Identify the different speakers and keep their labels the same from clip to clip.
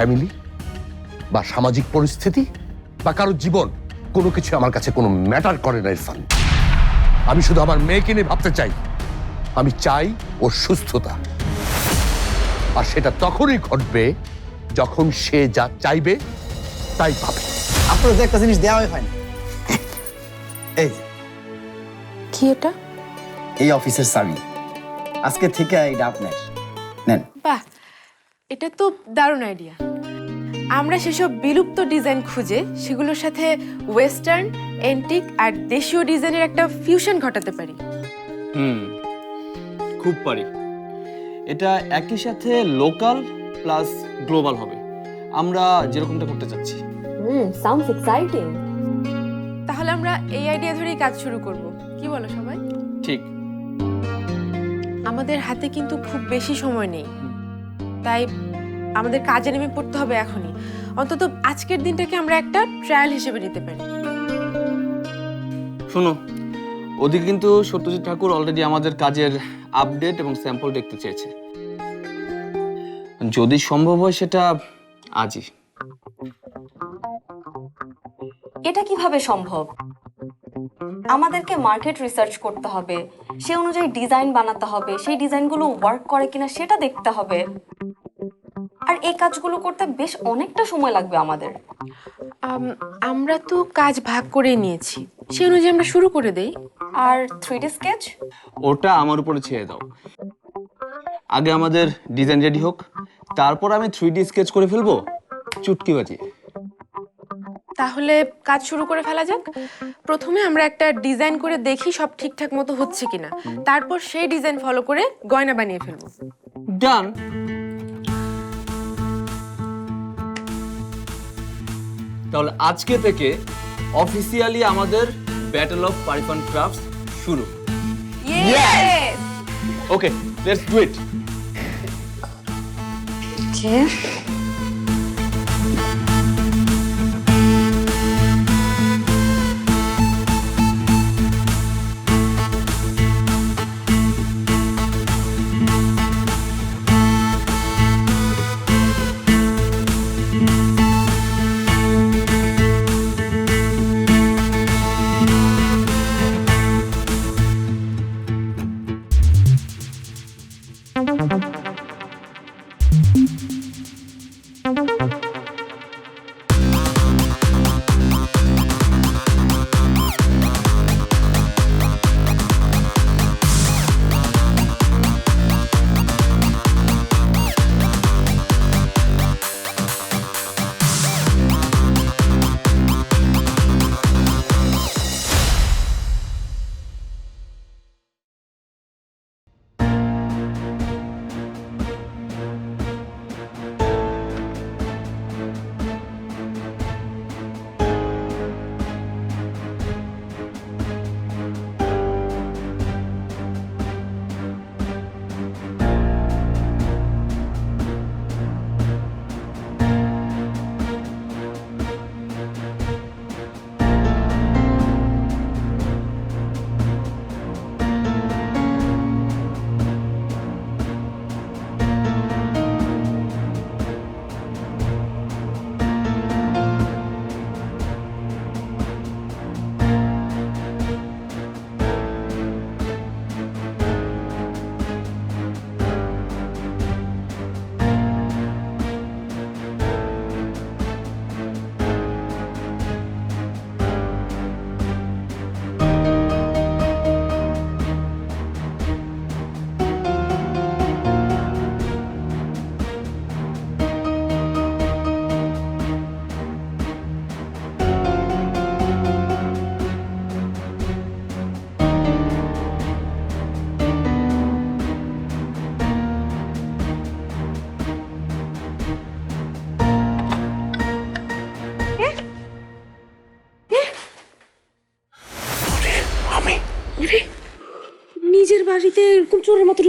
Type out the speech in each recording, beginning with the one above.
Speaker 1: Family বা সামাজিক পরিস্থিতি বা কারও জীবন কোনো কিছু আমার কাছে কোনো ম্যাটার করে না ইরফান। আমি শুধু আমার মেয়েকে নিয়ে ভাবতে চাই। আমি চাই ওর সুস্থতা। আর সেটা তখনই ঘটবে যখন সে যা চাইবে তাই পাবে।
Speaker 2: আপনার তো একটা জিনিস দেওয়াই হয় না। এই যে।
Speaker 3: কি এটা?
Speaker 2: এই অফিসের চাবি আজকে থেকে এটা আপনার নেন।
Speaker 3: বাহ এটা তো দারুণ আইডিয়া আমরা সেসব বিলুপ্ত ডিজাইন খুঁজে সেগুলোর সাথে ওয়েস্টার্ন এন্টিক আর দেশীয় ডিজাইনের একটা ফিউশন ঘটাতে পারি।
Speaker 4: হুম খুব পারি। এটা একই সাথে লোকাল প্লাস গ্লোবাল হবে। আমরা যেরকমটা করতে চাচ্ছি।
Speaker 5: হুম সাউন্ডস এক্সাইটিং
Speaker 3: তাহলে আমরা এই আইডিয়া ধরেই কাজ শুরু করব। কি বলো সবাই?
Speaker 4: ঠিক।
Speaker 3: আমাদের হাতে কিন্তু খুব বেশি সময় নেই। তাই আমাদের কাজে নেমে পড়তে হবে এখনই। অন্তত আজকের দিনটাকে আমরা একটা ট্রায়াল হিসেবে নিতে পারি।
Speaker 4: শোনো ওদিকে কিন্তু সত্যজিৎ ঠাকুর অলরেডি আমাদের কাজের আপডেট এবং স্যাম্পল দেখতে চেয়েছে। যদি সম্ভব হয় সেটা আজই।
Speaker 5: এটা কীভাবে সম্ভব? আমাদেরকে মার্কেট রিসার্চ করতে হবে সে অনুযায়ী ডিজাইন বানাতে হবে সেই ডিজাইনগুলো ওয়ার্ক করে কিনা সেটা দেখতে হবে। আর এই কাজগুলো করতে বেশ অনেকটা সময় লাগবে আমাদের।
Speaker 3: আমরা তো কাজ ভাগ করে নিয়েছি। সেই অনুযায়ী আমরা শুরু করে দেই।
Speaker 5: আর থ্রি ডি স্কেচ?
Speaker 4: ওটা আমার উপরে ছেড়ে দাও। আগে আমাদের ডিজাইন রেডি হোক তারপর আমি থ্রি ডি স্কেচ করে ফেলব। চুটকি বাজিয়ে
Speaker 3: তাহলে কাজ শুরু করে ফেলা যাক। প্রথমে আমরা একটা ডিজাইন করে দেখি সব ঠিকঠাক মতো হচ্ছে কিনা। তারপর সেই ডিজাইন ফলো করে গয়না বানিয়ে ফেলব।
Speaker 4: ডান। তাহলে আজকে থেকে অফিসিয়ালি আমাদের ব্যাটল অফ পারিফান ক্রাফটস শুরু। ওকে লেটস ডু ইট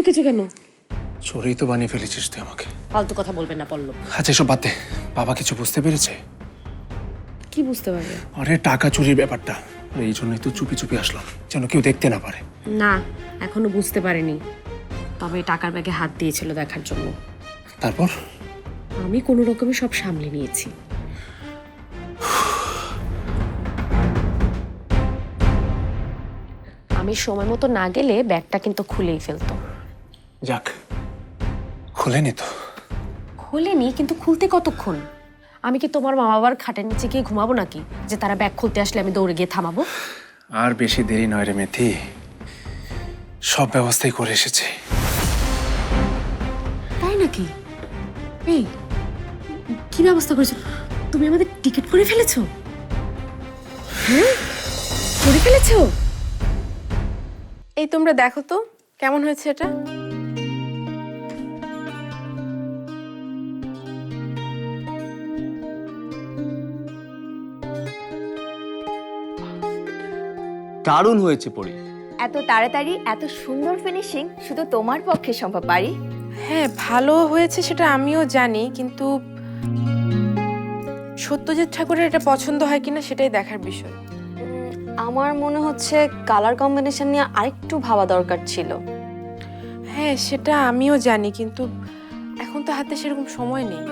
Speaker 3: ঢুকেছো কেন?
Speaker 6: চোরেই তো বানিয়ে ফেলেছিস তুই আমাকে।
Speaker 3: ফালতু কথা বলবেন না পল্লব।
Speaker 6: আচ্ছা এসব বাদ দে। বাবা কিছু বুঝতে পেরেছে?
Speaker 3: কি বুঝতে পারবে?
Speaker 6: আরে টাকা চুরির ব্যাপারটা। এই জন্যই তো চুপি চুপি আসলাম যেন কেউ দেখতে না পারে।
Speaker 7: না এখনও বুঝতে পারেনি। তবে টাকার ব্যাগে হাত দিয়েছিল দেখার জন্য।
Speaker 6: তারপর?
Speaker 7: আমি কোনো রকমে সব সামলে নিয়েছি। আমি সময় মতো না গেলে ব্যাগটা কিন্তু খুলেই ফেলতো।
Speaker 6: যাক খুলেনি তো।
Speaker 7: খোলেনি কিন্তু খুলতে কতক্ষণ? আমি কি তোমার মা বাবার খাটের নিচে গিয়ে ঘুমাবো নাকি? যে তারা ব্যাগ খুলতে আসলে আমি দৌড়ে গিয়ে থামাবো?
Speaker 6: আর বেশি দেরি নয় রে মেথি। সব ব্যবস্থাই করে এসেছে।
Speaker 7: তাই নাকি? এই কি ব্যবস্থা করেছ? তুমি আমাদের টিকিট করে ফেলেছো? হ্যাঁ? করে ফেলেছো?
Speaker 3: এই তোমরা দেখো তো কেমন হয়েছে এটা?
Speaker 4: দারুণ হয়েছে পরি
Speaker 8: এত তাড়াতাড়ি এত সুন্দর ফিনিশিং শুধু তোমার পক্ষে সম্ভব পারি
Speaker 3: হ্যাঁ ভালো হয়েছে সেটা আমিও জানি কিন্তু সত্যজিৎ ঠাকুরের এটা পছন্দ হয় কিনা সেটাই দেখার বিষয়।
Speaker 5: আমার মনে হচ্ছে কালার কম্বিনেশন নিয়ে আরেকটু ভাবা দরকার ছিল।
Speaker 3: হ্যাঁ সেটা আমিও জানি কিন্তু এখন তো হাতে সেরকম সময় নেই।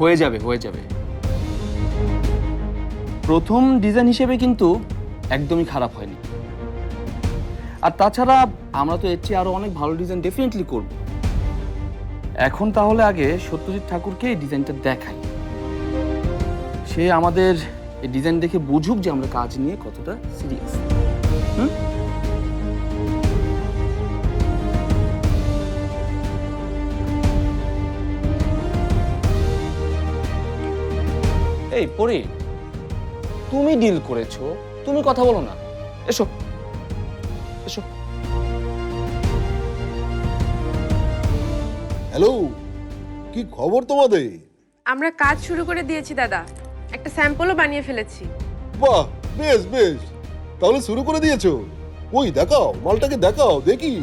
Speaker 4: হয়ে যাবে হয়ে যাবে। প্রথম ডিজাইন হিসেবে কিন্তু একদমই খারাপ হয়নি। আর তাছাড়া আমরা তো এর চেয়ে আরও অনেক ভালো ডিজাইন ডেফিনেটলি করব। এখন তাহলে আগে সত্যজিৎ ঠাকুরকে এই ডিজাইনটা দেখাই। সে আমাদের এই ডিজাইন দেখে বুঝুক যে আমরা কাজ নিয়ে কতটা সিরিয়াস এই পরি তুমি ডিল করেছ তুমি কথা বলো না। এসো। এসো।
Speaker 9: হ্যালো কি খবর তোমাদের?
Speaker 3: আমরা কাজ শুরু করে দিয়েছি দাদা। একটা স্যাম্পলও বানিয়ে ফেলেছি।
Speaker 9: বাহ বেশ বেশ। তাহলে শুরু করে দিয়েছ? ওই দেখাও মালটাকে দেখাও দেখি।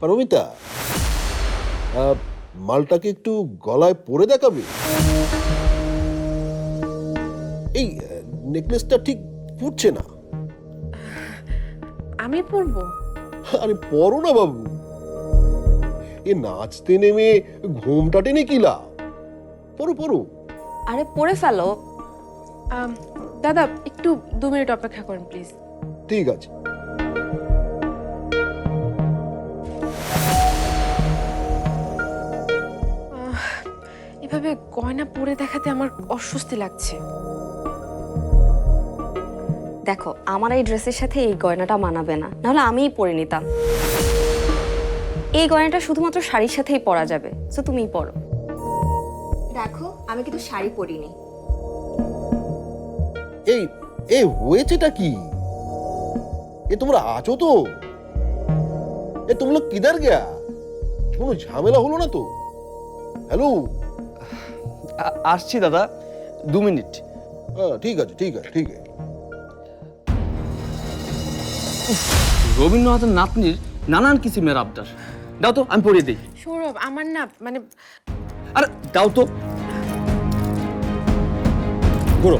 Speaker 9: পারমিতা মালটাকে একটু গলায় পরে দেখাবে। এই নেকলেসটা ঠিক ফুটছে না।
Speaker 3: আমি পরবো।
Speaker 9: আরে পড়ো না বাবু। এ নাচতে নেমে ঘুমটা টেনে কি লাভ? পড়ো পড়ো
Speaker 5: আরে পরে ফেলো।
Speaker 3: দাদা একটু দু মিনিট অপেক্ষা করুন প্লিজ।
Speaker 9: ঠিক আছে।
Speaker 3: এভাবে গয়না পরে দেখাতে আমার অস্বস্তি লাগছে।
Speaker 5: দেখো আমার এই ড্রেসের সাথে এই গয়নাটা মানাবে না। নাহলে আমিই পরে নিতাম। এই গয়নাটা শুধুমাত্র শাড়ির সাথেই পরা যাবে। তো তুমিই পরো।
Speaker 8: দেখো আমি কিন্তু শাড়ি পরিনি।
Speaker 9: এই এ হয়েছেটা কি? এ তোমরা আছো তো? এ তোমরা কিদার গেয়া? কোনো ঝামেলা হলো না তো? হ্যালো
Speaker 4: আসছি দাদা দু মিনিট।
Speaker 9: ঠিক আছে ঠিক আছে ঠিক আছে।
Speaker 4: রবীন্দ্রনাথের নাতনির নানান কিসিমের আবদার। দাও তো আমি পড়িয়ে দিই।
Speaker 3: সৌরভ আমার না মানে
Speaker 4: আরে দাও তো। ঘোরো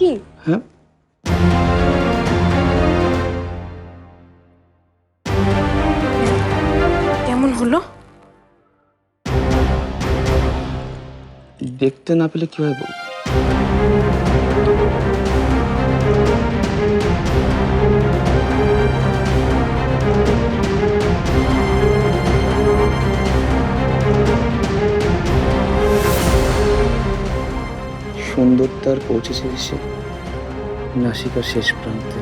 Speaker 5: কি?
Speaker 4: হ্যাঁ।
Speaker 3: কেমন হলো?
Speaker 4: দেখতে না পেলে কীভাবে বলব? সুন্দরতার পৌঁছেছে এসে নাসিকার শেষ প্রান্তে।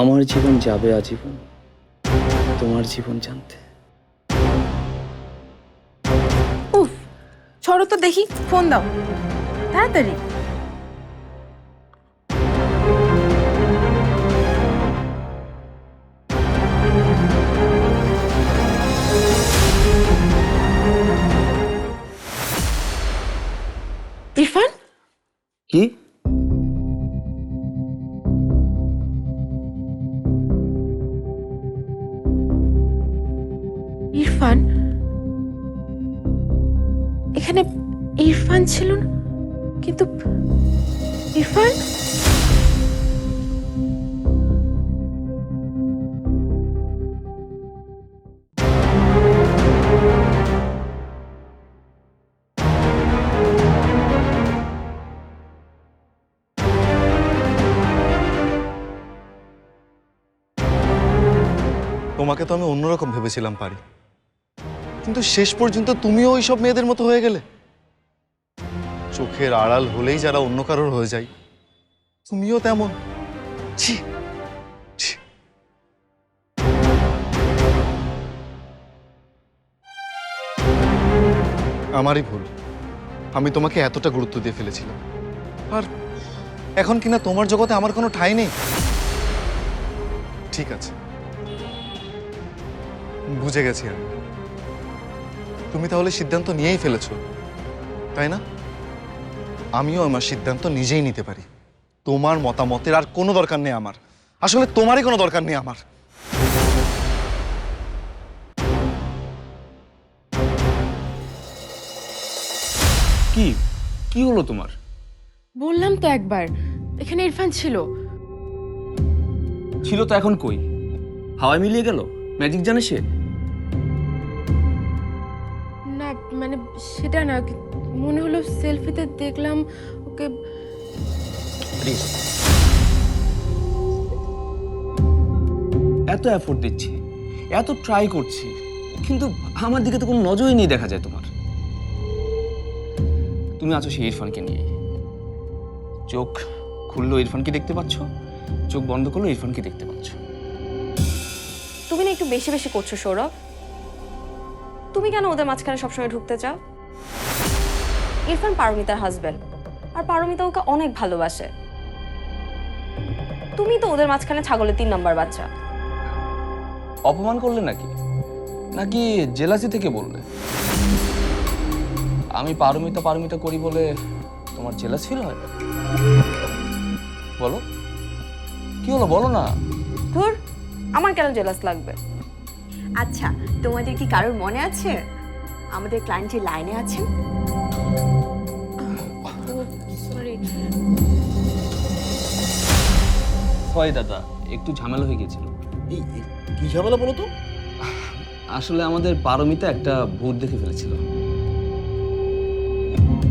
Speaker 4: আমার জীবন যাবে আজীবন, তোমার জীবন জানতে।
Speaker 3: উফ, ছড়ো তো দেখি, ফোন দাও। তাড়াতাড়ি।
Speaker 4: কি?
Speaker 3: ইরফান? এখানে ইরফান ছিল না?
Speaker 10: তোমাকে তো আমি অন্যরকম ভেবেছিলাম, পারি। কিন্তু শেষ পর্যন্ত তুমিও ওই সব মেয়েদের মতো হয়ে গেলে। চোখের আড়াল হলেই যারা অন্য কারোর হয়ে যায়, তুমিও তেমন। ছি। আমারই ভুল। আমি তোমাকে এতটা গুরুত্ব দিয়ে ফেলেছিলাম। আর এখন কিনা তোমার জগতে আমার কোনো ঠাঁই নেই? ঠিক আছে। বুঝে গেছি আমি। তুমি তাহলে সিদ্ধান্ত নিয়েই ফেলেছ তাই না? আমিও আমার সিদ্ধান্ত নিজেই নিতে পারি। তোমার মতামতের আর কোনো দরকার নেই আমার। আসলে তোমারই কোনো দরকার নেই আমার।
Speaker 4: কি? কি হলো তোমার?
Speaker 3: বললাম তো একবার এখানে ইরফান ছিল।
Speaker 4: ছিল তো এখন কই? হাওয়ায় মিলিয়ে গেল? ম্যাজিক জানে সে?
Speaker 3: না মানে সেটা না মনে হলো সেলফিতে দেখলাম ওকে
Speaker 4: এত এফোর্ট দিচ্ছি এত ট্রাই করছি কিন্তু আমার দিকে তো কোনো নজরই নেই দেখা যায় তোমার। তুমি আছো সেই ইরফানকে নিয়ে। চোখ খুললো ইরফানকে দেখতে পাচ্ছ চোখ বন্ধ করল ইরফানকে দেখতে পাচ্ছ।
Speaker 5: তুমি না একটু বেশি বেশি করছ সৌরভ। তুমি কেন ওদের মাঝখানে সবসময় ঢুকতে চাও? ইরফান পারমিতার হাজবেন্ড আর পারমিতা ওকে অনেক ভালোবাসে। তুমি তো ওদের মাঝখানে ছাগলের তিন নাম্বার বাচ্চা।
Speaker 4: অপমান করলে নাকি? নাকি জেলাসি থেকে বললে? আমি পারমিতা পারমিতা করি বলে তোমার জেলাস ফিল হয়? বলো। কি হলো? বলো না।
Speaker 5: ধুর আমার কেন জেলাস লাগবে?
Speaker 8: আচ্ছা তোমাদের কি কারোর মনে আছে? আমাদের ক্লায়েন্ট যে লাইনে আছেন?
Speaker 3: সরি
Speaker 4: দাদা একটু ঝামেলা হয়ে গেছিল
Speaker 9: এই কি ঝামেলা বলো তো?
Speaker 4: আসলে আমাদের পারমিতা একটা ভূত দেখে ফেলেছিল।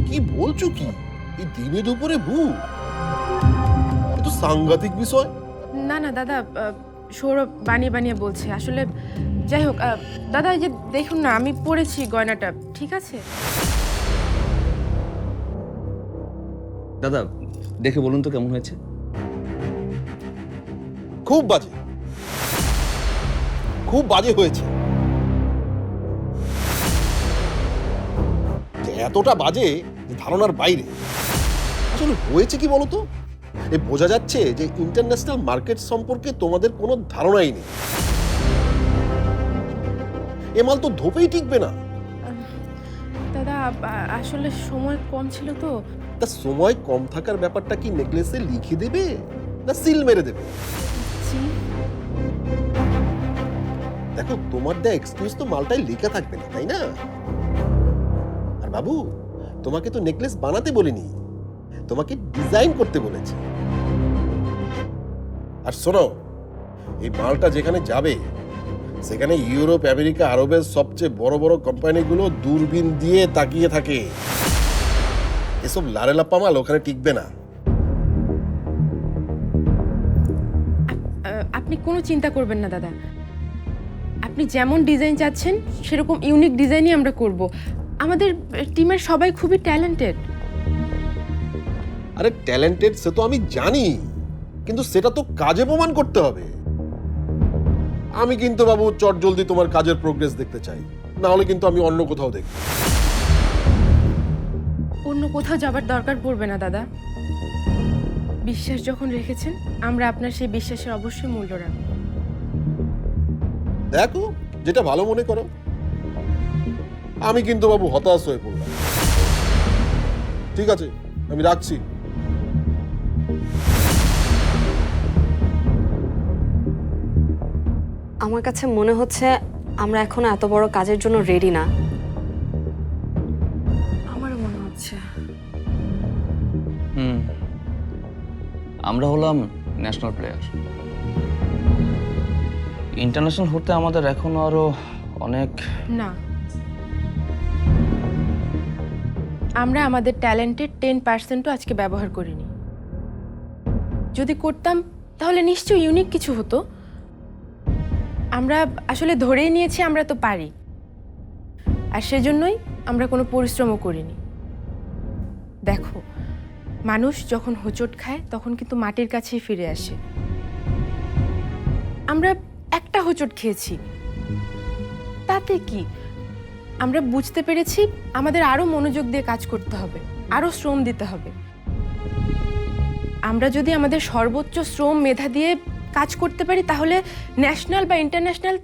Speaker 9: কি বলছো কি? এই দিনে দুপুরে ভূ এ তো সাংঘাতিক বিষয়।
Speaker 3: না না দাদা সৌরভ বানিয়ে বানিয়ে বলছে। আসলে যাই হোক দাদা এই যে দেখুন না আমি পড়েছি গয়নাটা ঠিক আছে?
Speaker 4: দাদা দেখে বলুন তো কেমন হয়েছে?
Speaker 9: খুব বাজে। খুব বাজে হয়েছে। এতটা বাজে যে ধারণার বাইরে। আসলে হয়েছে কি বলতো? এ বোঝা যাচ্ছে যে ইন্টারন্যাশনাল মার্কেট সম্পর্কে তোমাদের কোনো ধারণাই নেই। এ মাল তো ধোপেই টিকবে না।
Speaker 3: দাদা আসলে সময় কম ছিল তো।
Speaker 9: তা সময় কম থাকার ব্যাপারটা কি নেকলেসে লিখে দেবে না সিল মেরে দেবে? দেখো তোমার দা এক্সকিউজ তো মালটাই লেখা থাকবে না তাই না? আর বাবু তোমাকে তো নেকলেস বানাতে বলিনি। তোমাকে ডিজাইন করতে বলেছি। আর শোনো, এই মালটা যেখানে যাবে, সেখানে ইউরোপ, আমেরিকা, আরবের সবচেয়ে বড় বড় কোম্পানিগুলো দূরবীন দিয়ে তাকিয়ে থাকে। এসব লারেলাপ্পা মাল ওখানে টিকবে না।
Speaker 3: আপনি কোনো চিন্তা করবেন না, দাদা। আপনি যেমন ডিজাইন চাচ্ছেন, সেরকম ইউনিক ডিজাইনই আমরা করব। আমাদের টিমের সবাই খুবই ট্যালেন্টেড
Speaker 9: আরে ট্যালেন্টেড সে তো আমি জানি কিন্তু সেটা তো কাজে প্রমাণ করতে হবে। আমি কিন্তু বাবু চট জলদি তোমার কাজের প্রোগ্রেস দেখতে চাই না হলে কিন্তু আমি অন্য কোথাও দেখব।
Speaker 3: অন্য কোথাও যাবার দরকার পড়বে না দাদা। বিশ্বাস যখন রেখেছেন আমরা আপনার সেই বিশ্বাসের অবশ্যই মূল্য রাখব।
Speaker 9: দেখো যেটা ভালো মনে করো। আমি কিন্তু বাবু হতাশ হয়ে পড়লাম। ঠিক আছে আমি রাখছি।
Speaker 5: আমার কাছে মনে হচ্ছে আমরা এখনও এত বড় কাজের জন্য রেডি না। আমারও মনে হচ্ছে।
Speaker 4: হুম। আমরা হলাম ন্যাশনাল প্লেয়ার ইন্টারন্যাশনাল হতে আমাদের এখনও আরও অনেক
Speaker 3: না। আমরা আমাদের ট্যালেন্টের টেন পার্সেন্টও আজকে ব্যবহার করিনি। যদি করতাম, তাহলে নিশ্চয়ই ইউনিক কিছু হতো। আমরা আসলে ধরেই নিয়েছি, আমরা তো পারি। আর সেজন্যই আমরা কোনো পরিশ্রমও করিনি। দেখো, মানুষ যখন হোঁচট খায়, তখন কিন্তু মাটির কাছেই ফিরে আসে। আমরা একটা হোঁচট খেয়েছি। তাতে কি? আমরা বুঝতে পেরেছি, আমাদের আরও মনোযোগ দিয়ে কাজ করতে হবে আরও শ্রম দিতে হবে। আমরা যদি আমাদের সর্বোচ্চ শ্রম মেধা দিয়ে কাজ করতে পারি তাহলে ন্যাশনাল বা ইন্টারন্যাশনাল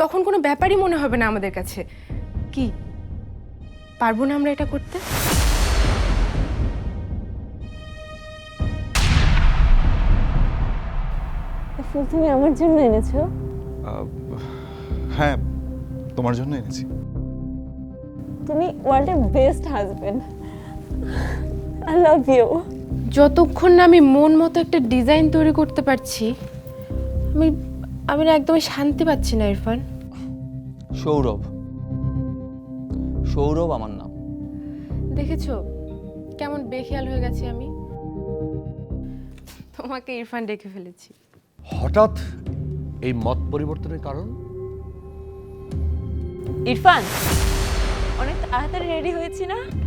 Speaker 3: তখন কোনো ব্যাপারই মনে হবে না আমাদের কাছে। কি? পারব না আমরা এটা করতে?
Speaker 5: ফুল তুমি আমার জন্য এনেছো?
Speaker 10: হ্যাঁ তোমার জন্য এনেছি।
Speaker 5: তুমি ওয়ার্ল্ডের best husband I love you
Speaker 3: যতক্ষণ না আমি মন মতো একটা ডিজাইন তৈরি করতে পারছি আমি আমি না একদমই শান্তি পাচ্ছি না ইরফান।
Speaker 4: সৌরভ। সৌরভ আমার নাম।
Speaker 3: দেখেছ? কেমন বেখেয়াল হয়ে গেছি আমি। তোমাকে ইরফান ডেকে ফেলেছি।
Speaker 1: হঠাৎ এই মত পরিবর্তনের কারণ?
Speaker 8: ইরফান অনেক তাড়াতাড়ি রেডি হয়েছি না?